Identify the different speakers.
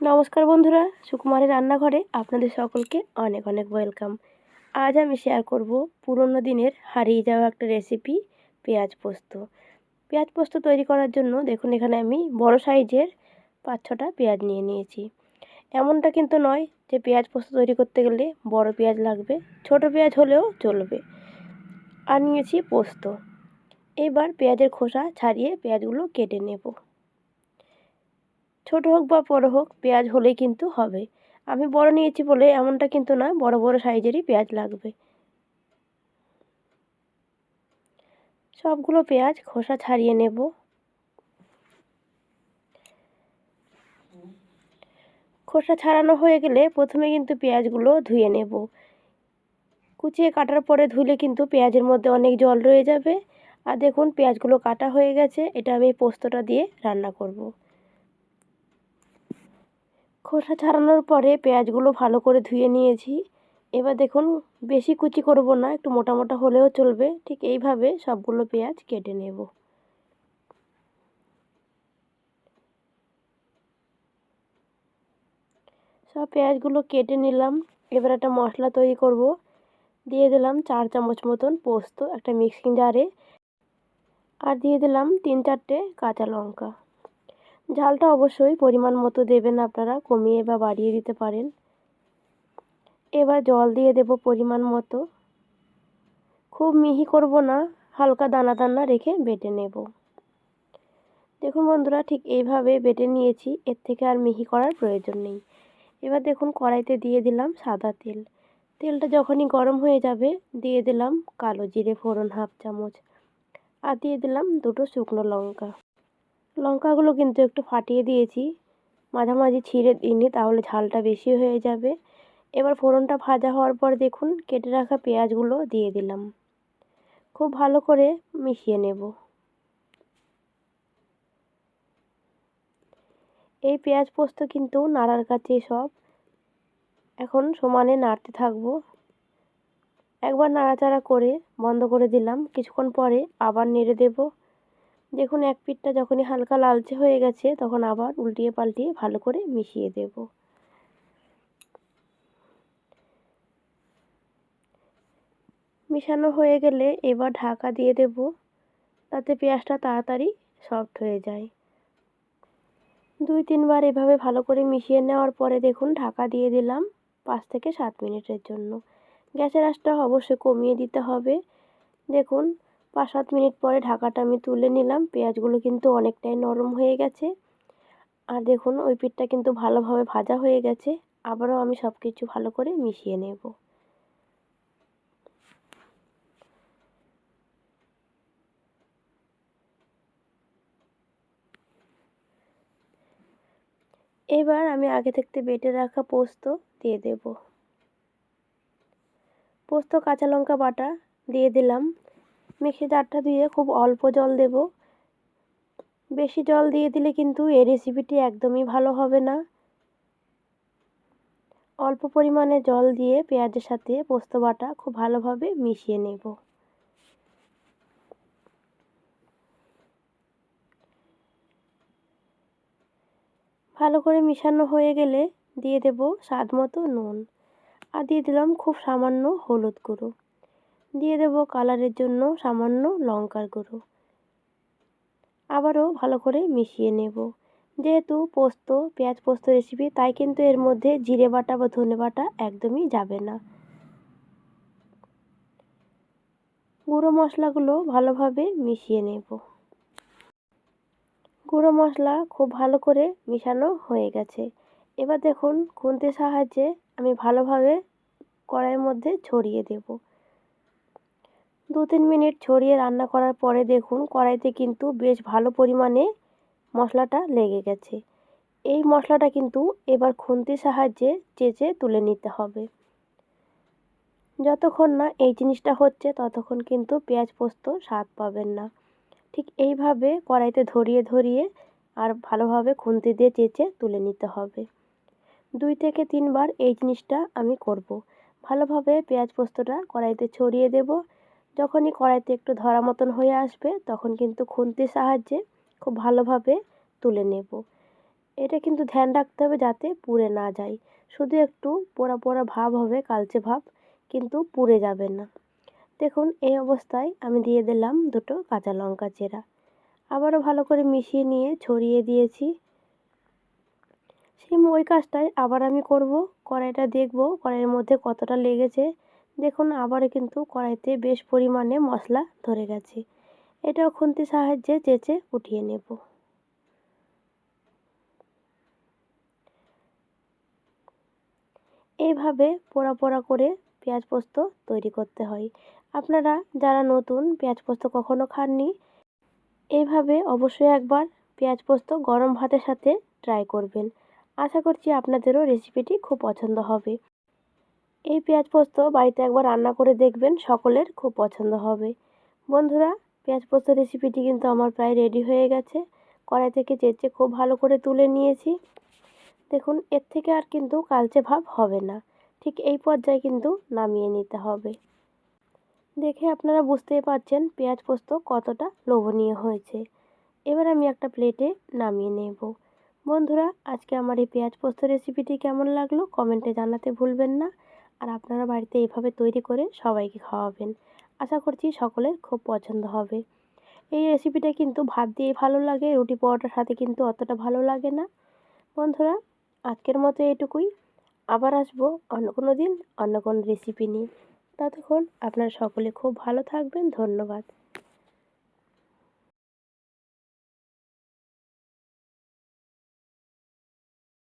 Speaker 1: নমস্কার বন্ধুরা, সুকুমারের রান্নাঘরে আপনাদের সকলকে অনেক অনেক ওয়েলকাম আজ আমি শেয়ার করব পুরনো দিনের হারিয়ে যাওয়া একটা রেসিপি পেঁয়াজ পোস্ত। পেঁয়াজ পোস্ত তৈরি করার জন্য দেখুন এখানে আমি বড় সাইজের পাঁচ ছটা পেঁয়াজ নিয়ে নিয়েছি। এমনটা কিন্তু নয় যে পেঁয়াজ পোস্ত তৈরি করতে গেলে বড় পেঁয়াজ লাগবে, ছোট পেঁয়াজ হলেও চলবে। আর নিয়েছি পোস্ত। এবার পেঁয়াজের খোসা ছাড়িয়ে পেঁয়াজগুলো কেটে নেব। ছোট হোক বা বড় হোক, পেঁয়াজ হলেই কিন্তু হবে। আমি বড় নিয়েছি বলে এমনটা কিন্তু না, বড় বড় সাইজেরই পেঁয়াজ লাগবে। সবগুলো পেঁয়াজ খোসা ছাড়িয়ে নেব। খোসা ছাড়ানো হয়ে গেলে প্রথমে কিন্তু পেঁয়াজগুলো ধুয়ে নেব। কুচিয়ে কাটার পরে ধুলে কিন্তু পেঁয়াজের মধ্যে অনেক জল রয়ে যাবে। আর দেখুন পেঁয়াজগুলো কাটা হয়ে গেছে, এটা আমি পোস্তটা দিয়ে রান্না করব। খোসা ছাড়ানোর পরে পেঁয়াজগুলো ভালো করে ধুয়ে নিয়েছি। এবার দেখুন, বেশি কুচি করব না, একটু মোটা মোটা হলেও চলবে। ঠিক এইভাবে সবগুলো পেঁয়াজ কেটে নেব। সব পেঁয়াজগুলো কেটে নিলাম। এবার একটা মশলা তৈরি করব। দিয়ে দিলাম চার চামচ মতন পোস্ত, একটা মিক্সিং জারে। আর দিয়ে দিলাম তিন চারটে কাঁচা লঙ্কা। ঝালটা অবশ্যই পরিমাণ মতো দেবেন আপনারা, কমিয়ে বা বাড়িয়ে দিতে পারেন। এবার জল দিয়ে দেব পরিমাণ মতো। খুব মিহি করব না, হালকা দানা দানা রেখে বেটে নেব। দেখুন বন্ধুরা, ঠিক এইভাবে বেটে নিয়েছি, এর থেকে আর মিহি করার প্রয়োজন নেই। এবার দেখুন কড়াইতে দিয়ে দিলাম সাদা তেল। তেলটা যখনই গরম হয়ে যাবে, দিয়ে দিলাম কালো জিরে ফোড়ন হাফ চামচ। আর দিয়ে দিলাম দুটো শুকনো লঙ্কা। লঙ্কাগুলো কিন্তু একটু ফাটিয়ে দিয়েছি। মাঝামাঝি ছিঁড়ে দিইনি, তাহলে ঝালটা বেশি হয়ে যাবে। এবার ফোড়নটা ভাজা হওয়ার পর দেখুন, কেটে রাখা পেঁয়াজগুলো দিয়ে দিলাম। খুব ভালো করে মিশিয়ে নেব। এই পেঁয়াজ পোস্ত কিন্তু নাড়ার কাছে সব। এখন সমানে নাড়তে থাকব। একবার নাড়াচাড়া করে বন্ধ করে দিলাম। কিছুক্ষণ পরে আবার নেড়ে দেবো। দেখুন, এক পিঠটা যখনই হালকা লালচে হয়ে গেছে, তখন আবার উল্টিয়ে পাল্টিয়ে ভালো করে মিশিয়ে দেব। মিশানো হয়ে গেলে এবার ঢাকা দিয়ে দেব, তাতে পেঁয়াজটা তাড়াতাড়ি সফট হয়ে যায়। দুই তিনবার এভাবে ভালো করে মিশিয়ে নেওয়ার পরে দেখুন, ঢাকা দিয়ে দিলাম পাঁচ থেকে সাত মিনিটের জন্য। গ্যাসের আঁচটা অবশ্যই কমিয়ে দিতে হবে। দেখুন পাঁচ সাত মিনিট পরে ঢাকাটা আমি তুলে নিলাম। পেঁয়াজগুলো কিন্তু অনেকটাই নরম হয়ে গেছে। আর দেখুন, ওই পিঠটা কিন্তু ভালোভাবে ভাজা হয়ে গেছে। আবারও আমি সব কিছু ভালো করে মিশিয়ে নেব। এবার আমি আগে থাকতে বেটে রাখা পোস্ত দিয়ে দেব। পোস্ত কাঁচা লঙ্কা বাটা দিয়ে দিলাম। মিক্সি জারটা দিয়ে খুব অল্প জল দেব। বেশি জল দিয়ে দিলে কিন্তু এই রেসিপিটি একদমই ভালো হবে না। অল্প পরিমাণে জল দিয়ে পেঁয়াজের সাথে পোস্ত বাটা খুব ভালোভাবে মিশিয়ে নেব। ভালো করে মিশানো হয়ে গেলে দিয়ে দেব স্বাদ মতো নুন। আর দিয়ে দিলাম খুব সামান্য হলুদ গুঁড়ো। দিয়ে দেব কালারের জন্য সামান্য লঙ্কার গুঁড়ো। আবারও ভালো করে মিশিয়ে নেব। যেহেতু পোস্ত, পেঁয়াজ পোস্ত রেসিপি তাই কিন্তু এর মধ্যে জিরে বাটা বা ধনে বাটা একদমই যাবে না। গুঁড়ো মশলাগুলো ভালোভাবে মিশিয়ে নেব। গুঁড়ো মশলা খুব ভালো করে মিশানো হয়ে গেছে। এবার দেখুন খুন্তির সাহায্যে আমি ভালোভাবে কড়াইয়ের মধ্যে ছড়িয়ে দেবো। দু তিন মিনিট ছড়িয়ে রান্না করার পরে দেখুন, কড়াইতে কিন্তু বেশ ভালো পরিমাণে মশলাটা লেগে গেছে। এই মশলাটা কিন্তু এবার খুন্তির সাহায্যে চেঁচে তুলে নিতে হবে। যতক্ষণ না এই জিনিসটা হচ্ছে, ততক্ষণ কিন্তু পেঁয়াজ পোস্ত স্বাদ পাবেন না। ঠিক এইভাবে কড়াইতে ধরিয়ে ধরিয়ে আর ভালোভাবে খুন্তি দিয়ে চেঁচে তুলে নিতে হবে। দুই থেকে তিনবার এই জিনিসটা আমি করব। ভালোভাবে পেঁয়াজ পোস্তটা কড়াইতে ছড়িয়ে দেব। যখনই কড়াইতে একটু ধরা মতন হয়ে আসবে, তখন কিন্তু খুন্তির সাহায্যে খুব ভালোভাবে তুলে নেব। এটা কিন্তু ধ্যান রাখতে হবে যাতে পুড়ে না যায়। শুধু একটু পোড়া পোড়া ভাব হবে, কালচে ভাব কিন্তু পুড়ে যাবে না। দেখুন, এই অবস্থায় আমি দিয়ে দিলাম দুটো কাঁচা লঙ্কা চেরা। আবারও ভালো করে মিশিয়ে নিয়ে ছড়িয়ে দিয়েছি। সেম ওই কাজটাই আবার আমি করব। কড়াইটা দেখব কড়াইয়ের মধ্যে কতটা লেগেছে দেখুন, আবারও কিন্তু কড়াইতে বেশ পরিমাণে মশলা ধরে গেছে। এটাও খুন্তির সাহায্যে চেঁচে উঠিয়ে নেব। এইভাবে পোড়া পোড়া করে পেঁয়াজ পোস্ত তৈরি করতে হয়। আপনারা যারা নতুন পেঁয়াজ পোস্ত কখনো খাননি, এইভাবে অবশ্যই একবার পেঁয়াজ পোস্ত গরম ভাতের সাথে ট্রাই করবেন। আশা করছি আপনাদেরও রেসিপিটি খুব পছন্দ হবে। এই পেঁয়াজ পোস্ত বাড়িতে একবার রান্না করে দেখবেন, সকলের খুব পছন্দ হবে। বন্ধুরা, পেঁয়াজ পোস্ত রেসিপিটি কিন্তু আমার প্রায় রেডি হয়ে গেছে। কড়াই থেকে চেঁচে খুব ভালো করে তুলে নিয়েছি। দেখুন, এর থেকে আর কিন্তু কালচে ভাব হবে না। ঠিক এই পর্যায়ে কিন্তু নামিয়ে নিতে হবে। দেখে আপনারা বুঝতেই পারছেন পেঁয়াজ পোস্ত কতটা লোভনীয় হয়েছে। এবার আমি একটা প্লেটে নামিয়ে নেব। বন্ধুরা, আজকে আমার এই পেঁয়াজ পোস্ত রেসিপিটি কেমন লাগল? কমেন্টে জানাতে ভুলবেন না। আর আপনারা বাড়িতে এভাবে তৈরি করে সবাইকে খাওয়াবেন। আশা করছি সকলের খুব পছন্দ হবে। এই রেসিপিটা কিন্তু ভাত দিয়ে ভালো লাগে, রুটি পরোটার সাথে কিন্তু অতটা ভালো লাগে না। বন্ধুরা, আজকের মতো এটুকুই। আবার আসব অন্য কোনো দিন, অন্য কোনো রেসিপি নিয়ে। ততক্ষণ আপনারা সকলে খুব ভালো থাকবেন। ধন্যবাদ।